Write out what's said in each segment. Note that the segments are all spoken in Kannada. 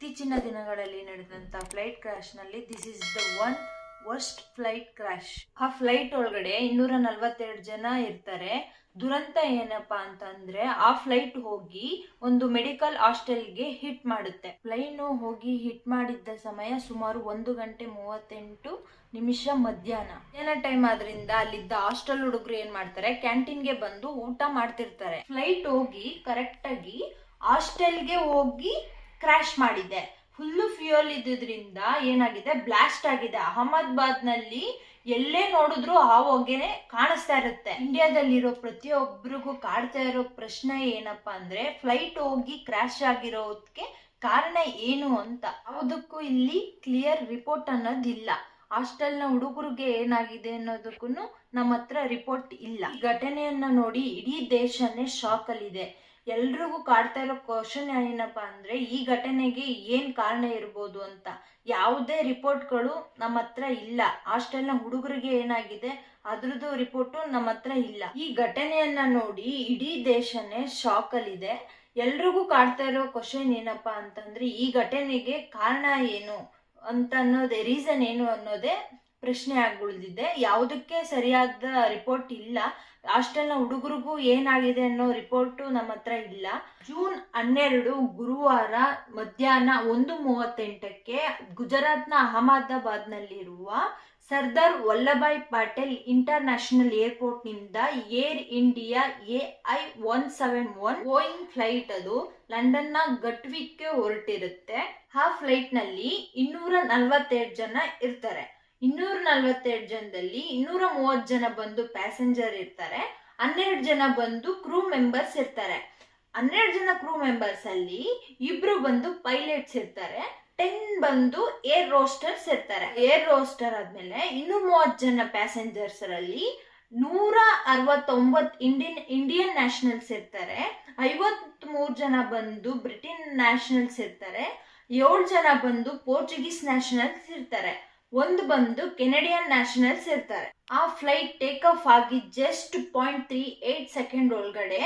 ಇತ್ತೀಚಿನ ದಿನಗಳಲ್ಲಿ ನಡೆದಂತ flight ಕ್ರಾಶ್ನಲ್ಲಿ this is the one worst flight crash ಆ ಫ್ಲೈಟ್ ಒಳಗಡೆ ಇನ್ನೂರ ನಲ್ವತ್ತೆರಡು ಜನ ಇರ್ತಾರೆ. ದುರಂತ ಏನಪ್ಪಾ ಅಂತಂದ್ರೆ ಆ ಫ್ಲೈಟ್ ಹೋಗಿ ಒಂದು ಮೆಡಿಕಲ್ ಹಾಸ್ಟೆಲ್ಗೆ ಹಿಟ್ ಮಾಡುತ್ತೆ. ಪ್ಲೈನ್ ಹೋಗಿ ಹಿಟ್ ಮಾಡಿದ್ದ ಸಮಯ ಸುಮಾರು ಒಂದು ಗಂಟೆ ಮೂವತ್ತೆಂಟು ನಿಮಿಷ ಮಧ್ಯಾಹ್ನ. ಏನ ಟೈಮ್ ಆದ್ರಿಂದ ಅಲ್ಲಿದ್ದ ಹಾಸ್ಟೆಲ್ ಹುಡುಗರು ಏನ್ ಮಾಡ್ತಾರೆ? ಕ್ಯಾಂಟೀನ್ಗೆ ಬಂದು ಊಟ ಮಾಡ್ತಿರ್ತಾರೆ. ಫ್ಲೈಟ್ ಹೋಗಿ ಕರೆಕ್ಟ್ ಆಗಿ ಹಾಸ್ಟೆಲ್ಗೆ ಹೋಗಿ ಕ್ರಾಶ್ ಮಾಡಿದೆ. ಫುಲ್ಲು ಫ್ಯೂಯಲ್ ಇದ್ದಿದ್ರಿಂದ ಏನಾಗಿದೆ? ಬ್ಲಾಸ್ಟ್ ಆಗಿದೆ. ಅಹಮದಾಬಾದ್ನಲ್ಲಿ ಎಲ್ಲೇ ನೋಡಿದ್ರು ಆ ಹೊಗೆನೆ ಕಾಣಿಸ್ತಾ ಇರುತ್ತೆ. ಇಂಡಿಯಾದಲ್ಲಿರೋ ಪ್ರತಿಯೊಬ್ಬರಿಗೂ ಕಾಡ್ತಾ ಇರೋ ಪ್ರಶ್ನೆ ಏನಪ್ಪಾ ಅಂದ್ರೆ ಫ್ಲೈಟ್ ಹೋಗಿ ಕ್ರ್ಯಾಶ್ ಆಗಿರೋದಕ್ಕೆ ಕಾರಣ ಏನು ಅಂತ. ಯಾವುದಕ್ಕೂ ಇಲ್ಲಿ ಕ್ಲಿಯರ್ ರಿಪೋರ್ಟ್ ಅನ್ನೋದಿಲ್ಲ. ಹಾಸ್ಟೆಲ್ನ ಹುಡುಗರಿಗೆ ಏನಾಗಿದೆ ಅನ್ನೋದಕ್ಕೂ ನಮ್ಮ ಹತ್ರ ರಿಪೋರ್ಟ್ ಇಲ್ಲ. ಘಟನೆಯನ್ನ ನೋಡಿ ಇಡೀ ದೇಶನೇ ಶಾಕ್ ಅಲ್ಲಿದೆ. ಎಲ್ರಿಗೂ ಕಾಡ್ತಾ ಇರೋ ಕ್ವಶನ್ ಏನಪ್ಪಾ ಅಂದ್ರೆ, ಈ ಘಟನೆಗೆ ಏನ್ ಕಾರಣ ಇರ್ಬೋದು ಅಂತ. ಯಾವುದೇ ರಿಪೋರ್ಟ್ಗಳು ನಮ್ಮ ಹತ್ರ ಇಲ್ಲ. ಹಾಸ್ಟೆಲ್ನ ಹುಡುಗರಿಗೆ ಏನಾಗಿದೆ, ಅದ್ರದ್ದು ರಿಪೋರ್ಟು ನಮ್ಮ ಹತ್ರ ಇಲ್ಲ. ಈ ಘಟನೆಯನ್ನ ನೋಡಿ ಇಡೀ ದೇಶನೇ ಶಾಕ್ ಅಲ್ಲಿದೆ. ಎಲ್ರಿಗೂ ಕಾಡ್ತಾ ಇರೋ ಕ್ವಶನ್ ಏನಪ್ಪಾ ಅಂತಂದ್ರೆ, ಈ ಘಟನೆಗೆ ಕಾರಣ ಏನು ಅಂತ ಅನ್ನೋದೇ ರೀಸನ್ ಏನು ಅನ್ನೋದೇ ಪ್ರಶ್ನೆ ಆಗುಳಿದಿದೆ ಯಾವುದಕ್ಕೆ ಸರಿಯಾದ ರಿಪೋರ್ಟ್ ಇಲ್ಲ. ಹಾಸ್ಟೆಲ್ನ ಹುಡುಗರಿಗೂ ಏನಾಗಿದೆ ಅನ್ನೋ ರಿಪೋರ್ಟು ನಮ್ಮ ಹತ್ರ ಇಲ್ಲ. ಜೂನ್ ಹನ್ನೆರಡು, ಗುರುವಾರ ಮಧ್ಯಾಹ್ನ ಒಂದು ಮೂವತ್ತೆಂಟಕ್ಕೆ ಗುಜರಾತ್ನ ಅಹಮದಾಬಾದ್ನಲ್ಲಿರುವ Sardar Vallabhbhai Patel international ಏರ್ಪೋರ್ಟ್ನಿಂದ air India A I one seven one going flight ಅದು ಲಂಡನ್ನ ಗಟ್ವಿಕ್ಗೆ ಹೊರಟಿರುತ್ತೆ. ಆ ಫ್ಲೈಟ್ನಲ್ಲಿ ಇನ್ನೂರ ನಲ್ವತ್ತೆರಡು ಜನ ಇರ್ತಾರೆ. ಇನ್ನೂರ ನಲ್ವತ್ತೆರಡು ಜನದಲ್ಲಿ ಇನ್ನೂರ ಮೂವತ್ತು ಜನ ಬಂದು ಪ್ಯಾಸೆಂಜರ್ ಇರ್ತಾರೆ. ಹನ್ನೆರಡು ಜನ ಬಂದು ಕ್ರೂ ಮೆಂಬರ್ಸ್ ಇರ್ತಾರೆ. ಹನ್ನೆರಡು ಜನ ಕ್ರೂ ಮೆಂಬರ್ಸ್ ಅಲ್ಲಿ ಇಬ್ರು ಬಂದು ಪೈಲಟ್ಸ್ ಇರ್ತಾರೆ. ಟೆನ್ ಬಂದು ಏರ್ ರೋಸ್ಟರ್ಸ್ ಇರ್ತಾರೆ. ಏರ್ ರೋಸ್ಟರ್ ಆದ್ಮೇಲೆ ಇನ್ನೂರ ಮೂವತ್ತು ಜನ ಪ್ಯಾಸೆಂಜರ್ಸ್ ಅಲ್ಲಿ ನೂರ ಅರವತ್ತೊಂಬತ್ತು ಇಂಡಿಯನ್ ಇಂಡಿಯನ್ ನ್ಯಾಷನಲ್ಸ್ ಇರ್ತಾರೆ. ಐವತ್ ಮೂರು ಜನ ಬಂದು ಬ್ರಿಟನ್ ನ್ಯಾಷನಲ್ಸ್ ಇರ್ತಾರೆ. ಏಳು ಜನ ಬಂದು ಪೋರ್ಚುಗೀಸ್ ನ್ಯಾಷನಲ್ಸ್ ಇರ್ತಾರೆ. ಒಂದು ಬಂದು ಕೆನಡಿಯನ್ ನ್ಯಾಷನಲ್ಸ್ ಇರ್ತಾರೆ ಆ ಫ್ಲೈಟ್ ಟೇಕ್ ಆಫ್ ಆಗಿ just point three eight second ಒಳಗಡೆ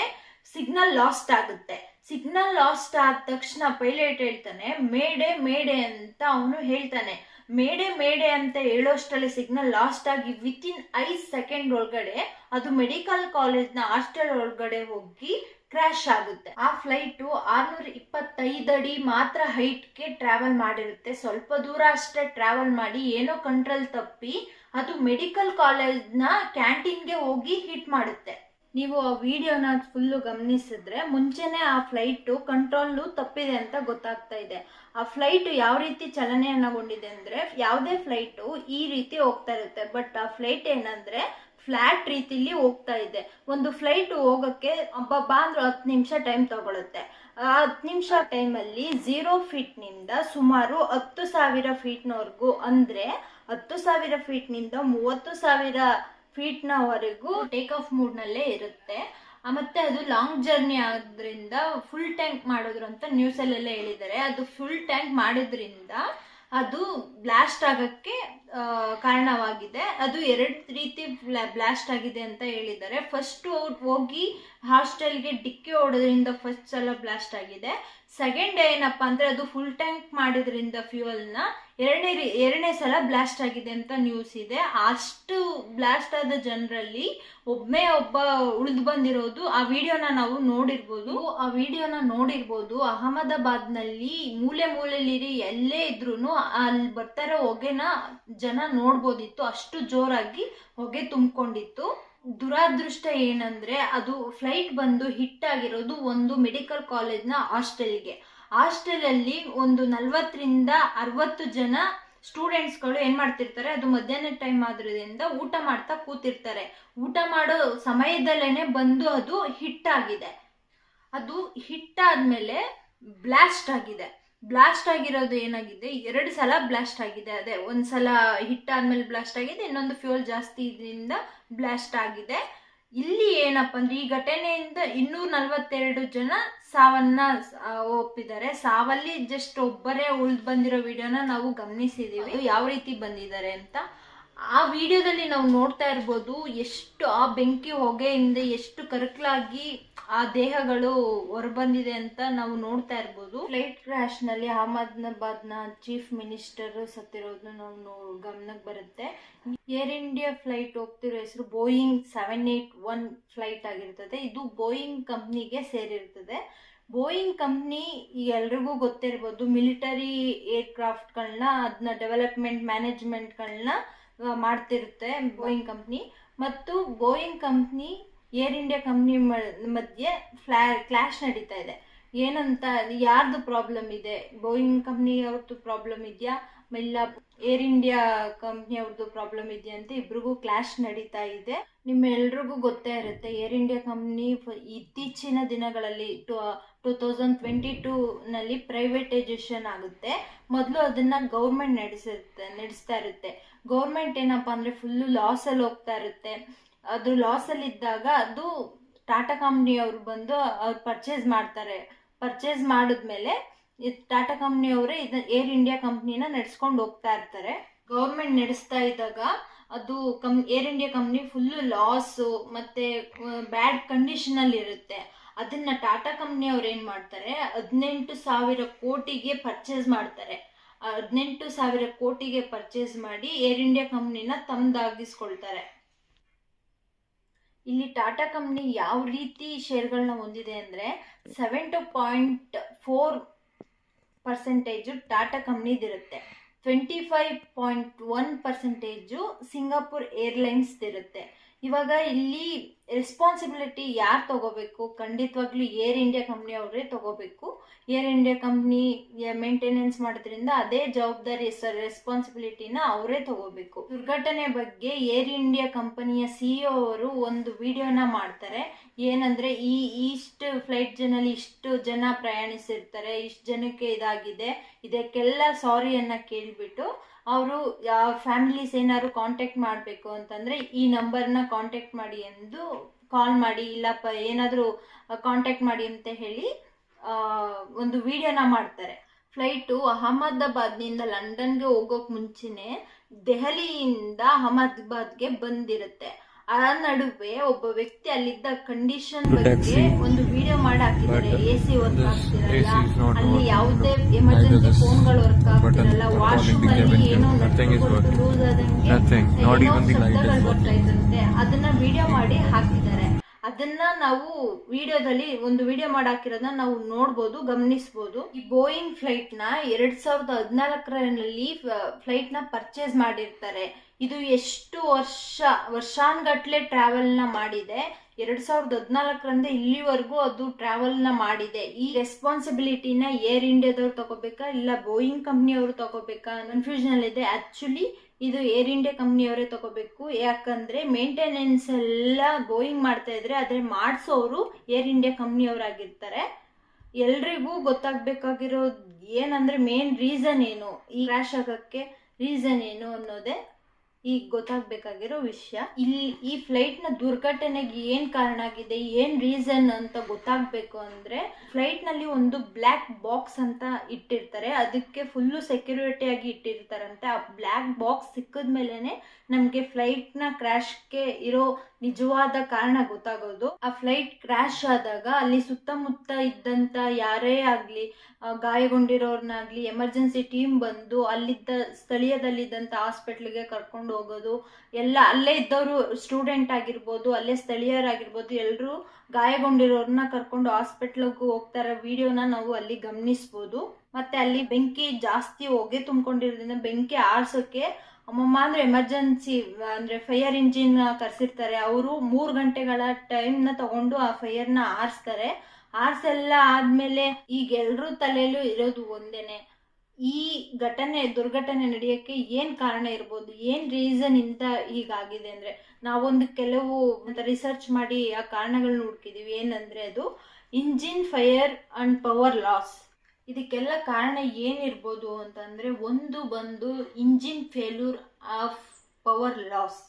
ಸಿಗ್ನಲ್ ಲಾಸ್ಟ್ ಆಗುತ್ತೆ. ಸಿಗ್ನಲ್ ಲಾಸ್ಟ್ ಆದ ತಕ್ಷಣ ಪೈಲಟ್ ಹೇಳ್ತಾನೆ, ಮೇಡೆ ಮೇಡೆ ಅಂತ ಅವನು ಹೇಳ್ತಾನೆ. ಮೇಡೆ ಮೇಡೆ ಅಂತ ಹೇಳೋಷ್ಟರಲ್ಲಿ ಸಿಗ್ನಲ್ ಲಾಸ್ಟ್ ಆಗಿ ವಿತ್ ಇನ್ ಐದು ಸೆಕೆಂಡ್ ಒಳಗಡೆ ಅದು ಮೆಡಿಕಲ್ ಕಾಲೇಜ್ನ ಹಾಸ್ಟೆಲ್ ಒಳಗಡೆ ಹೋಗಿ ಕ್ರ್ಯಾಶ್ ಆಗುತ್ತೆ. ಆ ಫ್ಲೈಟು ಆರ್ನೂರ ಇಪ್ಪತ್ತೈದು ಅಡಿ ಮಾತ್ರ ಹೈಟ್ಗೆ ಟ್ರಾವೆಲ್ ಮಾಡಿರುತ್ತೆ. ಸ್ವಲ್ಪ ದೂರ ಅಷ್ಟೇ ಟ್ರಾವೆಲ್ ಮಾಡಿ ಏನೋ ಕಂಟ್ರೋಲ್ ತಪ್ಪಿ ಅದು ಮೆಡಿಕಲ್ ಕಾಲೇಜ್ನ ಕ್ಯಾಂಟೀನ್ಗೆ ಹೋಗಿ ಹಿಟ್ ಮಾಡುತ್ತೆ. ನೀವು ಆ ವಿಡಿಯೋನ ಫುಲ್ಲು ಗಮನಿಸಿದ್ರೆ ಮುಂಚೆನೆ ಆ ಫ್ಲೈಟು ಕಂಟ್ರೋಲು ತಪ್ಪಿದೆ ಅಂತ ಗೊತ್ತಾಗ್ತಾ ಇದೆ. ಆ ಫ್ಲೈಟ್ ಯಾವ ರೀತಿ ಚಲನೆಯನ್ನಗೊಂಡಿದೆ ಅಂದರೆ ಯಾವುದೇ ಫ್ಲೈಟು ಈ ರೀತಿ ಹೋಗ್ತಾ ಇರುತ್ತೆ. ಬಟ್ ಆ ಫ್ಲೈಟ್ ಏನಂದ್ರೆ ಫ್ಲಾಟ್ ರೀತಿಲಿ ಹೋಗ್ತಾ ಇದೆ. ಒಂದು ಫ್ಲೈಟ್ ಹೋಗಕ್ಕೆ ಒಬ್ಬ ಅಂದ್ರೆ ಹತ್ತು ನಿಮಿಷ ಟೈಮ್ ತಗೊಳುತ್ತೆ. ಆ ಹತ್ತು ನಿಮಿಷ ಟೈಮಲ್ಲಿ ಝೀರೋ ಫೀಟ್ನಿಂದ ಸುಮಾರು ಹತ್ತು ಸಾವಿರ ಫೀಟ್ನವರೆಗೂ ಅಂದರೆ ಹತ್ತು ಸಾವಿರ ಫೀಟ್ನಿಂದ ಮೂವತ್ತು ಸಾವಿರ ಫೀಟ್ನವರೆಗೂ ಟೇಕ್ ಆಫ್ ಮೂಡ್ನಲ್ಲೇ ಇರುತ್ತೆ. ಮತ್ತೆ ಅದು ಲಾಂಗ್ ಜರ್ನಿ ಆದ್ರಿಂದ ಫುಲ್ ಟ್ಯಾಂಕ್ ಮಾಡಿದ್ರು ಅಂತ ನ್ಯೂಸಲ್ಲೆಲ್ಲ ಹೇಳಿದ್ದಾರೆ. ಅದು ಫುಲ್ ಟ್ಯಾಂಕ್ ಮಾಡಿದ್ರಿಂದ ಅದು ಬ್ಲಾಸ್ಟ್ ಆಗಕ್ಕೆ ಕಾರಣವಾಗಿದೆ. ಅದು ಎರಡು ರೀತಿ ಬ್ಲಾಸ್ಟ್ ಆಗಿದೆ ಅಂತ ಹೇಳಿದ್ದಾರೆ. ಫಸ್ಟ್ ಹೋಗಿ ಹಾಸ್ಟೆಲ್ಗೆ ಡಿಕ್ಕಿ ಹೊಡೋದ್ರಿಂದ ಫಸ್ಟ್ ಸಲ ಬ್ಲಾಸ್ಟ್ ಆಗಿದೆ. ಸೆಕೆಂಡ್ ಏನಪ್ಪ ಅಂದ್ರೆ ಅದು ಫುಲ್ ಟ್ಯಾಂಕ್ ಮಾಡಿದ್ರಿಂದ ಫ್ಯೂಯಲ್ನ ಎರಡನೇ ಎರಡನೇ ಸಲ ಬ್ಲಾಸ್ಟ್ ಆಗಿದೆ ಅಂತ ನ್ಯೂಸ್ ಇದೆ. ಅಷ್ಟು ಬ್ಲಾಸ್ಟ್ ಆದ ಜನರಲ್ಲಿ ಒಬ್ಬನೇ ಒಬ್ಬ ಉಳಿದು ಬಂದಿರೋದು. ಆ ವಿಡಿಯೋನ ನಾವು ನೋಡಿರ್ಬೋದು. ಆ ವಿಡಿಯೋನ ನೋಡಿರ್ಬೋದು. ಅಹಮದಾಬಾದ್ನಲ್ಲಿ ಮೂಲೆ ಮೂಲೆಯಲ್ಲಿ ಎಲ್ಲೇ ಇದ್ರೂ ಅಲ್ಲಿ ಬರ್ತಾರೋ ಹೊಗೆನ ಜನ ನೋಡ್ಬೋದಿತ್ತು, ಅಷ್ಟು ಜೋರಾಗಿ ಹೊಗೆ ತುಂಬಿಕೊಂಡಿತ್ತು. ದುರಾದೃಷ್ಟ ಏನಂದ್ರೆ, ಅದು ಫ್ಲೈಟ್ ಬಂದು ಹಿಟ್ ಆಗಿರೋದು ಒಂದು ಮೆಡಿಕಲ್ ಕಾಲೇಜ್ನ ಹಾಸ್ಟೆಲ್ಗೆ ಹಾಸ್ಟೆಲ್ ಅಲ್ಲಿ ಒಂದು ನಲ್ವತ್ತರಿಂದ ಅರವತ್ತು ಜನ ಸ್ಟೂಡೆಂಟ್ಸ್ಗಳು ಏನ್ ಮಾಡ್ತಿರ್ತಾರೆ, ಅದು ಮಧ್ಯಾಹ್ನ ಟೈಮ್ ಆದ್ರಿಂದ ಊಟ ಮಾಡ್ತಾ ಕೂತಿರ್ತಾರೆ. ಊಟ ಮಾಡೋ ಸಮಯದಲ್ಲೇನೆ ಬಂದು ಅದು ಹಿಟ್ ಆಗಿದೆ. ಅದು ಹಿಟ್ ಆದ್ಮೇಲೆ ಬ್ಲಾಸ್ಟ್ ಆಗಿದೆ. ಬ್ಲಾಸ್ಟ್ ಆಗಿರೋದು ಏನಾಗಿದೆ? ಎರಡು ಸಲ ಬ್ಲಾಸ್ಟ್ ಆಗಿದೆ. ಅದೇ, ಒಂದು ಸಲ ಹಿಟ್ಟಾದ್ಮೇಲೆ ಬ್ಲಾಸ್ಟ್ ಆಗಿದೆ, ಇನ್ನೊಂದು ಫ್ಯೂಲ್ ಜಾಸ್ತಿ ಇದರಿಂದ ಬ್ಲಾಸ್ಟ್ ಆಗಿದೆ. ಇಲ್ಲಿ ಏನಪ್ಪ ಅಂದ್ರೆ ಈ ಘಟನೆಯಿಂದ ಇನ್ನೂರ ನಲ್ವತ್ತೆರಡು ಜನ ಸಾವನ್ನ ಒಪ್ಪಿದ್ದಾರೆ. ಸಾವಲ್ಲಿ ಜಸ್ಟ್ ಒಬ್ಬರೇ ಉಳ್ದು ಬಂದಿರೋ ವಿಡಿಯೋನ ನಾವು ಗಮನಿಸಿದೀವಿ. ಯಾವ ರೀತಿ ಬಂದಿದ್ದಾರೆ ಅಂತ. ಆ ವಿಡಿಯೋದಲ್ಲಿ ನಾವು ನೋಡ್ತಾ ಇರ್ಬೋದು, ಎಷ್ಟು ಆ ಬೆಂಕಿ ಹೊಗೆಯಿಂದ ಎಷ್ಟು ಕರಕಲಾಗಿ ಆ ದೇಹಗಳು ಹೊರಬಂದಿದೆ ಅಂತ ನಾವು ನೋಡ್ತಾ ಇರ್ಬೋದು. ಫ್ಲೈಟ್ ಕ್ರಾಶ್ನಲ್ಲಿ ಅಹಮದಾಬಾದ್ನ ಚೀಫ್ ಮಿನಿಸ್ಟರ್ ಸತ್ತಿರೋದು ನಾವು ಗಮನಕ್ಕೆ ಬರುತ್ತೆ. ಏರ್ ಇಂಡಿಯಾ ಫ್ಲೈಟ್ ಹೋಗ್ತಿರೋ ಹೆಸರು Boeing seven eight one flight ಆಗಿರ್ತದೆ. ಇದು ಬೋಯಿಂಗ್ ಕಂಪ್ನಿಗೆ ಸೇರಿರ್ತದೆ. ಬೋಯಿಂಗ್ ಕಂಪ್ನಿ ಈಗ ಎಲ್ರಿಗೂ ಗೊತ್ತಿರ್ಬೋದು ಮಿಲಿಟರಿ ಏರ್ಕ್ರಾಫ್ಟ್ಗಳನ್ನ ಅದನ್ನ ಡೆವಲಪ್ಮೆಂಟ್ ಮ್ಯಾನೇಜ್ಮೆಂಟ್ಗಳನ್ನ ಮಾಡ್ತಿರುತ್ತೆ ಬೋಯಿಂಗ್ ಕಂಪ್ನಿ ಮತ್ತು Boeing company air India company ಮಧ್ಯೆ ಫ್ಲಾ, ಕ್ಲಾಶ್ ನಡೀತಾ ಇದೆ. ಏನಂತ, ಯಾರ್ದು ಪ್ರಾಬ್ಲಮ್ ಇದೆ? ಬೋಯಿಂಗ್ ಕಂಪ್ನಿ ಅವ್ರದ್ದು ಪ್ರಾಬ್ಲಮ್ ಇದೆಯಾ? ಇಲ್ಲ ಏರ್ ಇಂಡಿಯಾ ಕಂಪ್ನಿ ಅವ್ರದ್ದು ಪ್ರಾಬ್ಲಮ್ ಇದೆಯಾ ಅಂತ ಇಬ್ರಿಗೂ ಕ್ಲಾಶ್ ನಡೀತಾ ಇದೆ. ನಿಮ್ಮ ಎಲ್ರಿಗೂ ಗೊತ್ತೇ ಇರುತ್ತೆ, ಏರ್ ಇಂಡಿಯಾ ಕಂಪ್ನಿ ಇತ್ತೀಚಿನ ದಿನಗಳಲ್ಲಿ ಟು, ಟೂ ತೌಸಂಡ್ ಟ್ವೆಂಟಿ ಟೂನಲ್ಲಿ ಪ್ರೈವೇಟೈಸೇಷನ್ ಆಗುತ್ತೆ. ಮೊದಲು ಅದನ್ನ ಗೌರ್ಮೆಂಟ್ ನಡೆಸಿರುತ್ತೆ ನಡೆಸ್ತಾ ಇರುತ್ತೆ. ಗೌರ್ಮೆಂಟ್ ಏನಪ್ಪ ಅಂದರೆ ಫುಲ್ಲು ಲಾಸಲ್ಲಿ ಹೋಗ್ತಾ ಇರುತ್ತೆ. ಅದು ಲಾಸಲ್ಲಿ ಇದ್ದಾಗ ಅದು ಟಾಟಾ ಕಂಪ್ನಿಯವರು ಬಂದು ಅವ್ರು ಪರ್ಚೇಸ್ ಮಾಡ್ತಾರೆ. ಪರ್ಚೇಸ್ ಮಾಡಿದ್ಮೇಲೆ ಟಾಟಾ ಕಂಪ್ನಿಯವರೇ ಇದು ಏರ್ ಇಂಡಿಯಾ ಕಂಪ್ನಿನ ನಡೆಸ್ಕೊಂಡು ಹೋಗ್ತಾ ಇರ್ತಾರೆ. ಗೌರ್ಮೆಂಟ್ ನಡೆಸ್ತಾ ಇದ್ದಾಗ ಅದು ಕಂ air India company full loss ಮತ್ತು ಬ್ಯಾಡ್ ಕಂಡೀಷನಲ್ಲಿ ಇರುತ್ತೆ. ಅದನ್ನ ಟಾಟಾ ಕಂಪ್ನಿ ಅವ್ರು ಏನು ಮಾಡ್ತಾರೆ, ಹದಿನೆಂಟು ಸಾವಿರ ಕೋಟಿಗೆ ಪರ್ಚೇಸ್ ಮಾಡ್ತಾರೆ. ಹದಿನೆಂಟು ಸಾವಿರ ಕೋಟಿಗೆ ಪರ್ಚೇಸ್ ಮಾಡಿ ಏರ್ ಇಂಡಿಯಾ ಕಂಪ್ನಿನ ತಮ್ಮದಾಗಿಸ್ಕೊಳ್ತಾರೆ ಇಲ್ಲಿ ಟಾಟಾ ಕಂಪ್ನಿ ಯಾವ ರೀತಿ ಶೇರ್ಗಳನ್ನ ಹೊಂದಿದೆ ಅಂದರೆ seven two point four percentage Tata ಕಂಪ್ನಿದಿರುತ್ತೆ twenty five point one percentage Singapore Airlines ಇರುತ್ತೆ. ಇವಾಗ ಇಲ್ಲಿ ರೆಸ್ಪಾನ್ಸಿಬಿಲಿಟಿ ಯಾರು ತಗೋಬೇಕು? ಖಂಡಿತವಾಗ್ಲೂ ಏರ್ ಇಂಡಿಯಾ ಕಂಪ್ನಿ ಅವರೇ ತಗೋಬೇಕು. ಏರ್ ಇಂಡಿಯಾ ಕಂಪ್ನಿ ಮೇಂಟೆನೆನ್ಸ್ ಮಾಡೋದ್ರಿಂದ ಅದೇ ಜವಾಬ್ದಾರಿ ರೆಸ್ಪಾನ್ಸಿಬಿಲಿಟಿನ ಅವರೇ ತಗೋಬೇಕು. ದುರ್ಘಟನೆ ಬಗ್ಗೆ ಏರ್ ಇಂಡಿಯಾ ಕಂಪನಿಯ ಸಿಇಒ ಅವರು ಒಂದು ವಿಡಿಯೋನ ಮಾಡ್ತಾರೆ. ಏನಂದ್ರೆ ಈ ಇಷ್ಟು ಫ್ಲೈಟ್ ಜನಲ್ಲಿ ಇಷ್ಟು ಜನ ಪ್ರಯಾಣಿಸಿರ್ತಾರೆ, ಇಷ್ಟು ಜನಕ್ಕೆ ಇದಾಗಿದೆ, ಇದಕ್ಕೆಲ್ಲ ಸಾರಿಯನ್ನ ಕೇಳಿಬಿಟ್ಟು ಅವರು ಫ್ಯಾಮಿಲೀಸ್ ಏನಾದ್ರು ಕಾಂಟ್ಯಾಕ್ಟ್ ಮಾಡಬೇಕು ಅಂತಂದರೆ ಈ ನಂಬರ್ನ ಕಾಂಟ್ಯಾಕ್ಟ್ ಮಾಡಿ ಎಂದು ಕಾಲ್ ಮಾಡಿ, ಇಲ್ಲಪ್ಪ ಏನಾದರೂ ಕಾಂಟ್ಯಾಕ್ಟ್ ಮಾಡಿ ಅಂತ ಹೇಳಿ ಒಂದು ವಿಡಿಯೋನ ಮಾಡ್ತಾರೆ. ಫ್ಲೈಟು ಅಹಮದಾಬಾದ್ನಿಂದ ಲಂಡನ್ಗೆ ಹೋಗೋಕೆ ಮುಂಚೆನೆ ದೆಹಲಿಯಿಂದ ಅಹಮದಾಬಾದ್ಗೆ ಬಂದಿರುತ್ತೆ. ಆ ನಡುವೆ ಒಬ್ಬ ವ್ಯಕ್ತಿ ಅಲ್ಲಿದ್ದ ಕಂಡೀಷನ್ ಬಗ್ಗೆ ಒಂದು ವಿಡಿಯೋ ಮಾಡಿ ಹಾಕಿದ್ದಾರೆ ಎ ಸಿ ವರ್ಕ್ ಆಗ್ತಿರಲ್ಲ. ಅಲ್ಲಿ. ಯಾವುದೇ ಎಮರ್ಜೆನ್ಸಿ ಫೋನ್ ಫೋನ್ಗಳು ವರ್ಕ್ ಆಗ್ತಿರಲ್ಲ. ವಾಶ್ರೂಮ್ ಅಲ್ಲಿ ಏನೋ. ಲೂಸ್ ಆದಂಗೆ ಅದನ್ನ ವಿಡಿಯೋ ಮಾಡಿ ಹಾಕಿದ್ದಾರೆ. ಅದನ್ನ ನಾವು ವಿಡಿಯೋದಲ್ಲಿ ಒಂದು ವಿಡಿಯೋ ಮಾಡಿ ಹಾಕಿರೋದನ್ನ ನಾವು ನೋಡ್ಬೋದು ಗಮನಿಸ್ಬೋದು. ಈ ಬೋಯಿಂಗ್ ಫ್ಲೈಟ್ನ ಎರಡ್ ಸಾವಿರದ ಹದಿನಾಲ್ಕರಲ್ಲಿ ಫ್ಲೈಟ್ನ ಪರ್ಚೇಸ್ ಮಾಡಿರ್ತಾರೆ. ಇದು ಎಷ್ಟು ವರ್ಷ, ವರ್ಷಾನ್ಗಟ್ಲೆ ಟ್ರಾವೆಲ್ನ ಮಾಡಿದೆ. ಎರಡ್ ಸಾವಿರದ ಹದಿನಾಲ್ಕರಿಂದ ಇಲ್ಲಿವರೆಗೂ ಅದು ಟ್ರಾವೆಲ್ನ ಮಾಡಿದೆ. ಈ ರೆಸ್ಪಾನ್ಸಿಬಿಲಿಟಿನ ಏರ್ ಇಂಡಿಯಾದವ್ರು ತಗೋಬೇಕಾ, ಇಲ್ಲ ಬೋಯಿಂಗ್ ಕಂಪ್ನಿಯವರು ತಗೋಬೇಕಾ ಕನ್ಫ್ಯೂಷನ್ ಇದೆ ಆಕ್ಚುಲಿ ಇದು ಏರ್ ಇಂಡಿಯಾ ಕಂಪ್ನಿಯವರೇ ತಗೋಬೇಕು. ಯಾಕಂದ್ರೆ ಮೇಂಟೆನೆನ್ಸ್ ಎಲ್ಲ ಬೋಯಿಂಗ್ ಮಾಡ್ತಾ ಇದ್ರೆ ಆದ್ರೆ ಮಾಡಿಸೋರು ಏರ್ ಇಂಡಿಯಾ ಕಂಪ್ನಿಯವರಾಗಿರ್ತಾರೆ. ಎಲ್ರಿಗೂ ಗೊತ್ತಾಗ್ಬೇಕಾಗಿರೋದು ಏನಂದ್ರೆ ಮೇನ್ ರೀಸನ್ ಏನು? ಈ ಕ್ರಾಶ್ ಆಗಕ್ಕೆ ರೀಸನ್ ಏನು ಅನ್ನೋದೇ ಈಗ ಗೊತ್ತಾಗ್ಬೇಕಾಗಿರೋ ವಿಷಯ, ಇಲ್ಲಿ ಈ ಫ್ಲೈಟ್ನ ದುರ್ಘಟನೆಗೆ ಏನ್ ಕಾರಣ ಆಗಿದೆ, ಏನ್ ರೀಸನ್ ಅಂತ ಗೊತ್ತಾಗ್ಬೇಕು ಅಂದ್ರೆ ಫ್ಲೈಟ್ನಲ್ಲಿ ಒಂದು ಬ್ಲ್ಯಾಕ್ ಬಾಕ್ಸ್ ಅಂತ ಇಟ್ಟಿರ್ತಾರೆ. ಅದಕ್ಕೆ ಫುಲ್ಲು ಸೆಕ್ಯೂರಿಟಿ ಆಗಿ ಇಟ್ಟಿರ್ತಾರಂತೆ. ಆ ಬ್ಲ್ಯಾಕ್ ಬಾಕ್ಸ್ ಸಿಕ್ಕದ್ಮೇಲೆನೆ ನಮ್ಗೆ ಫ್ಲೈಟ್ನ ಕ್ರಾಶ್ಗೆ ಇರೋ ನಿಜವಾದ ಕಾರಣ ಗೊತ್ತಾಗೋದು. ಆ ಫ್ಲೈಟ್ ಕ್ರ್ಯಾಶ್ ಆದಾಗ ಅಲ್ಲಿ ಸುತ್ತಮುತ್ತ ಇದ್ದಂತ ಯಾರೇ ಆಗ್ಲಿ ಗಾಯಗೊಂಡಿರೋರ್ನಾಗ್ಲಿ ಎಮರ್ಜೆನ್ಸಿ ಟೀಮ್ ಬಂದು ಅಲ್ಲಿದ್ದ ಸ್ಥಳೀಯದಲ್ಲಿದ್ದಂಥ ಹಾಸ್ಪಿಟ್ಲ್ಗೆ ಕರ್ಕೊಂಡು ಹೋಗೋದು ಎಲ್ಲ ಅಲ್ಲೇ ಇದ್ದವರು ಸ್ಟೂಡೆಂಟ್ ಆಗಿರ್ಬೋದು, ಅಲ್ಲೇ ಸ್ಥಳೀಯರಾಗಿರ್ಬೋದು ಎಲ್ಲರೂ ಗಾಯಗೊಂಡಿರೋರನ್ನ ಕರ್ಕೊಂಡು ಹಾಸ್ಪಿಟ್ಲಿಗೆ ಹೋಗ್ತಾರ. ವಿಡಿಯೋನ ನಾವು ಅಲ್ಲಿ ಗಮನಿಸ್ಬೋದು. ಮತ್ತೆ ಅಲ್ಲಿ ಬೆಂಕಿ ಜಾಸ್ತಿ ಹೋಗಿ ತುಂಬಿಕೊಂಡಿರೋದ್ರಿಂದ ಬೆಂಕಿ ಆರ್ಸೋಕೆ ಅಮ್ಮಮ್ಮ ಅಂದ್ರೆ ಎಮರ್ಜೆನ್ಸಿ ಅಂದ್ರೆ ಫೈರ್ ಇಂಜಿನ್ ಕರ್ಸಿರ್ತಾರೆ. ಅವರು ಮೂರು ಗಂಟೆಗಳ ಟೈಮ್ನ ತಗೊಂಡು ಆ ಫೈರ್ನ ಆರಿಸ್ತಾರೆ. ಆರ್ಸೆಲ್ಲ ಆದ್ಮೇಲೆ ಈಗ ಎಲ್ರೂ ತಲೆಯಲ್ಲೂ ಇರೋದು ಒಂದೇನೆ. ಈ ಘಟನೆ, ದುರ್ಘಟನೆ ನಡೆಯಕ್ಕೆ ಏನ್ ಕಾರಣ ಇರ್ಬೋದು? ಏನ್ ರೀಸನ್ ಇಂದ ಹೀಗಾಗಿದೆ ಅಂದ್ರೆ ನಾವೊಂದು ಕೆಲವು ರಿಸರ್ಚ್ ಮಾಡಿ ಆ ಕಾರಣಗಳನ್ನ ಹುಡುಕಿದೀವಿ. ಏನಂದ್ರೆ ಅದು engine fire and power loss ಇದಕ್ಕೆಲ್ಲ ಕಾರಣ ಏನಿರ್ಬೋದು ಅಂತಂದ್ರೆ ಒಂದು ಬಂದು engine failure of power loss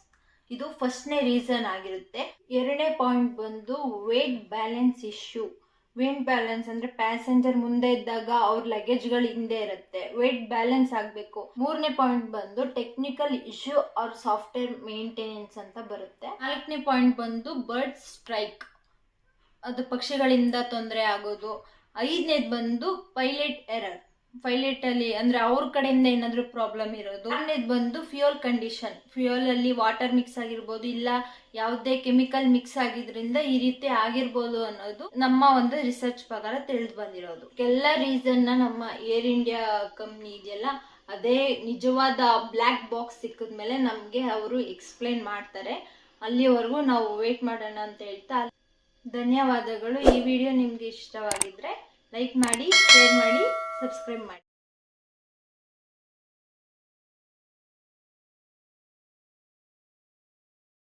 ಇದು ಫಸ್ಟ್ನೇ ರೀಸನ್ ಆಗಿರುತ್ತೆ. ಎರಡನೇ ಪಾಯಿಂಟ್ ಬಂದು weight balance issue weight balance ಅಂದ್ರೆ ಪ್ಯಾಸೆಂಜರ್ ಮುಂದೆ ಇದ್ದಾಗ ಅವ್ರ ಲಗೇಜ್ಗಳು ಹಿಂದೆ ಇರುತ್ತೆ. ವೇಟ್ ಬ್ಯಾಲೆನ್ಸ್ ಆಗಬೇಕು. ಮೂರನೇ ಪಾಯಿಂಟ್ ಬಂದು technical issue or software maintenance ಅಂತ ಬರುತ್ತೆ. ನಾಲ್ಕನೇ ಪಾಯಿಂಟ್ ಬಂದು ಬರ್ಡ್ ಸ್ಟ್ರೈಕ್ ಅದು ಪಕ್ಷಿಗಳಿಂದ ತೊಂದರೆ ಆಗೋದು. ಐದನೇದು ಬಂದು ಪೈಲಟ್ ಎರರ್ ಪೈಲಟ್ ಅಲ್ಲಿ, ಅಂದ್ರೆ ಅವ್ರ ಕಡೆಯಿಂದ ಏನಾದರೂ ಪ್ರಾಬ್ಲಮ್ ಇರೋದು ಆರನೇದು ಬಂದು ಫ್ಯೂಯಲ್ ಕಂಡೀಷನ್ ಫ್ಯೂಯಲ್ ಅಲ್ಲಿ ವಾಟರ್ ಮಿಕ್ಸ್ ಆಗಿರ್ಬೋದು, ಇಲ್ಲ ಯಾವುದೇ ಕೆಮಿಕಲ್ ಮಿಕ್ಸ್ ಆಗಿದ್ರಿಂದ ಈ ರೀತಿ ಆಗಿರ್ಬೋದು ಅನ್ನೋದು ನಮ್ಮ ಒಂದು ರಿಸರ್ಚ್ ಪ್ರಕಾರ ತಿಳಿದು ಬಂದಿರೋದು. ಎಲ್ಲ ರೀಸನ್ ನಮ್ಮ ಏರ್ ಇಂಡಿಯಾ ಕಂಪ್ನಿ ಇದೆಯಲ್ಲ, ಅದೇ ನಿಜವಾದ ಬ್ಲ್ಯಾಕ್ ಬಾಕ್ಸ್ ಸಿಕ್ಕಿದ್ಮೇಲೆ ನಮಗೆ ಅವರು ಎಕ್ಸ್ಪ್ಲೈನ್ ಮಾಡ್ತಾರೆ. ಅಲ್ಲಿವರೆಗೂ ನಾವು ವೇಟ್ ಮಾಡೋಣ ಅಂತ ಹೇಳ್ತಾ ಧನ್ಯವಾದಗಳು. ಈ ವಿಡಿಯೋ ನಿಮಗೆ ಇಷ್ಟವಾಗಿದ್ರೆ ಲೈಕ್ ಮಾಡಿ ಶೇರ್ ಮಾಡಿ. ಸಬ್ಸ್ಕ್ರೈಬ್ ಮಾಡಿ